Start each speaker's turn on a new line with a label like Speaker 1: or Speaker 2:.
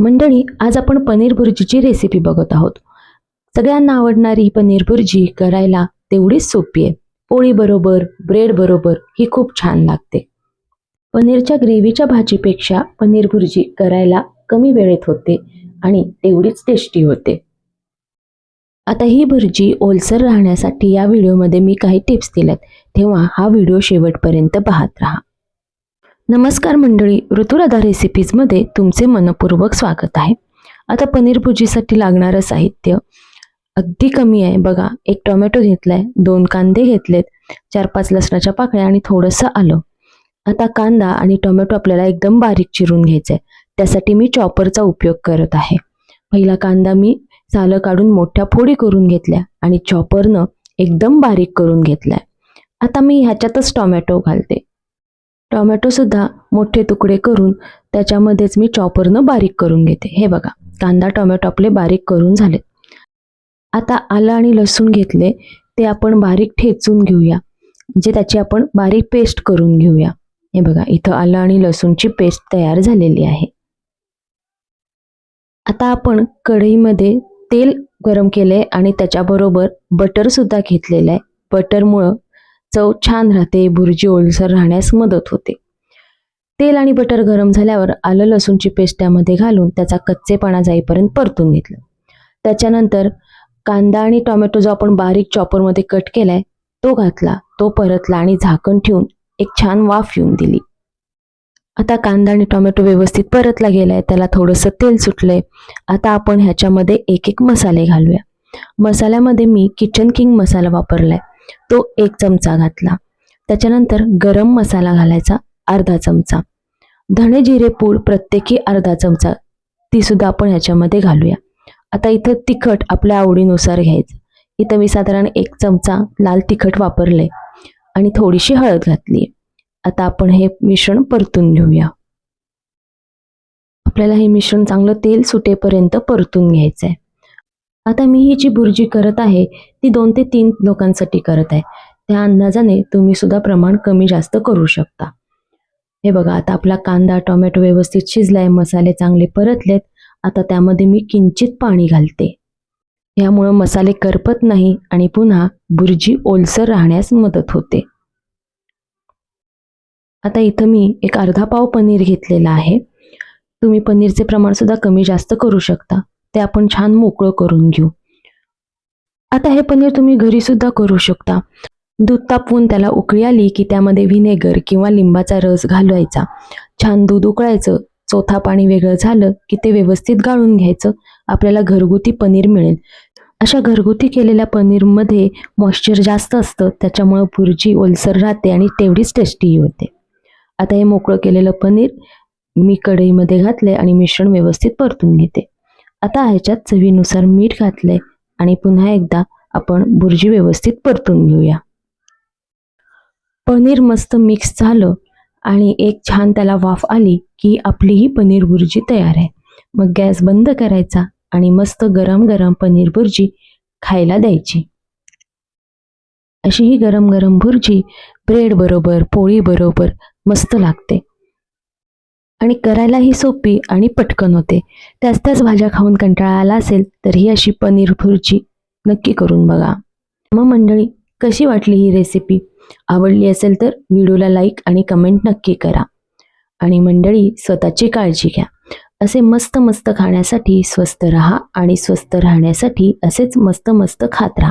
Speaker 1: मंडळी आज आपण पनीर भुर्जीची रेसिपी बघत आहोत. सगळ्यांना आवडणारी ही पनीर भुर्जी करायला तेवढीच सोपी आहे. पोळी बरोबर ब्रेड बरोबर ही खूप छान लागते. पनीरच्या ग्रेव्हीच्या भाजीपेक्षा पनीर भुर्जी करायला कमी वेळेत होते आणि तेवढीच टेस्टी होते. आता ही भुर्जी ओलसर राहण्यासाठी या व्हिडिओमध्ये मी काही टिप्स दिल्यात. तेव्हा हा व्हिडिओ शेवटपर्यंत पाहत राहा. नमस्कार मंडळी ऋतुराधा रेसिपीजमध्ये तुमचे मनपूर्वक स्वागत आहे. आता पनीर भुजीसाठी लागणारं साहित्य अगदी कमी आहे. बघा एक टोमॅटो घेतलाय दोन कांदे घेतलेत चार पाच लसणाच्या पाकळ्या आणि थोडंसं आलं. आता कांदा आणि टोमॅटो आपल्याला एकदम बारीक चिरून घ्यायचं आहे त्यासाठी मी चॉपरचा उपयोग करत आहे. पहिला कांदा मी सालं काढून मोठ्या फोडी करून घेतल्या आणि चॉपरनं एकदम बारीक करून घेतलाय. आता मी ह्याच्यातच टोमॅटो घालते. टोमॅटोसुद्धा मोठे तुकडे करून त्याच्यामध्येच मी चॉपरनं बारीक करून घेते. हे बघा कांदा टोमॅटो आपले बारीक करून झाले आता आलं आणि लसूण घेतले ते आपण बारीक ठेचून घेऊया म्हणजे त्याची आपण बारीक पेस्ट करून घेऊया. हे बघा इथं आलं आणि लसूणची पेस्ट तयार झालेली आहे. आता आपण कढईमध्ये तेल गरम केले आणि त्याच्याबरोबर बटरसुद्धा घेतलेलं आहे. बटरमुळं चव छान राहते भुर्जी ओलसर राहण्यास मदत होते. तेल आणि बटर गरम झाल्यावर आलं लसूणची पेस्ट त्यामध्ये घालून त्याचा कच्चेपणा जाईपर्यंत परतून घेतलं. त्याच्यानंतर कांदा आणि टोमॅटो जो आपण बारीक चॉपरमध्ये कट केलाय तो घातला तो परतला आणि झाकण ठेवून एक छान वाफ येऊन दिली. आता कांदा आणि टोमॅटो व्यवस्थित परतला गेलाय त्याला थोडंसं तेल सुटलंय. आता आपण ह्याच्यामध्ये एक एक मसाले घालूया. मसाल्यामध्ये मी किचन किंग मसाला वापरलाय. तो एक चमचा घातला. त्याच्यानंतर गरम मसाला घालायचा अर्धा चमचा. धणे जिरे पूड प्रत्येकी अर्धा चमचा ती सुद्धा आपण ह्याच्यामध्ये घालूया. आता इथं तिखट आपल्या आवडीनुसार घ्यायचं. इथं मी साधारण एक चमचा लाल तिखट वापरले आणि थोडीशी हळद घातली आता आपण हे मिश्रण परतून घेऊया. आपल्याला हे मिश्रण चांगलं तेल सुटेपर्यंत परतून घ्यायचं आहे आता मी ही जी भुर्जी करत आहे ती दोन ते तीन लोकांसाठी करत आहे. त्या अंदाजाने तुम्ही सुद्धा प्रमाण कमी जास्त करू शकता. हे बघा आता आपला कांदा टोमॅटो व्यवस्थित शिजलाय मसाले चांगले परतलेत. आता त्यामध्ये मी किंचित पाणी घालते. यामुळं मसाले करपत नाही आणि पुन्हा भुर्जी ओलसर राहण्यास मदत होते. आता इथं मी एक अर्धा पाव पनीर घेतलेला आहे. तुम्ही पनीरचे प्रमाण सुद्धा कमी जास्त करू शकता. ते आपण छान मोकळं करून घेऊ. आता हे पनीर तुम्ही घरी सुद्धा करू शकता. दूध तापवून त्याला उकळी आली की त्यामध्ये व्हिनेगर किंवा लिंबाचा रस घालवायचा छान दूध उकळायचं. चौथा पाणी वेगळं झालं की ते व्यवस्थित गाळून घ्यायचं. आपल्याला घरगुती पनीर मिळेल. अशा घरगुती केलेल्या पनीरमध्ये मॉइश्चर जास्त असतं. त्याच्यामुळं भुर्जी ओलसर राहते आणि तेवढीच टेस्टीही होते. आता हे मोकळं केलेलं पनीर मी कढईमध्ये घातले आणि मिश्रण व्यवस्थित परतून घेते. आता ह्याच्यात चवीनुसार मीठ घातलंय आणि पुन्हा एकदा आपण भुर्जी व्यवस्थित परतून घेऊया. पनीर मस्त मिक्स झालं आणि एक छान त्याला वाफ आली की आपली ही पनीर भुर्जी तयार आहे. मग गॅस बंद करायचा आणि मस्त गरम गरम पनीर भुर्जी खायला द्यायची. अशी ही गरम गरम भुर्जी ब्रेड बरोबर पोळी बरोबर मस्त लागते. आणि करायलाही सोपी आणि पटकन होते. त्याच त्याच भाज्या खाऊन कंटाळा आला असेल तर ही अशी पनीर भुर्जी नक्की करून बघा. मग मंडळी कशी वाटली ही रेसिपी आवडली असेल तर व्हिडिओला लाईक आणि कमेंट नक्की करा. आणि मंडळी स्वतःची काळजी घ्या. असे मस्त मस्त खाण्यासाठी स्वस्त रहा आणि स्वस्त राहण्यासाठी असेच मस्त मस्त खात राहा.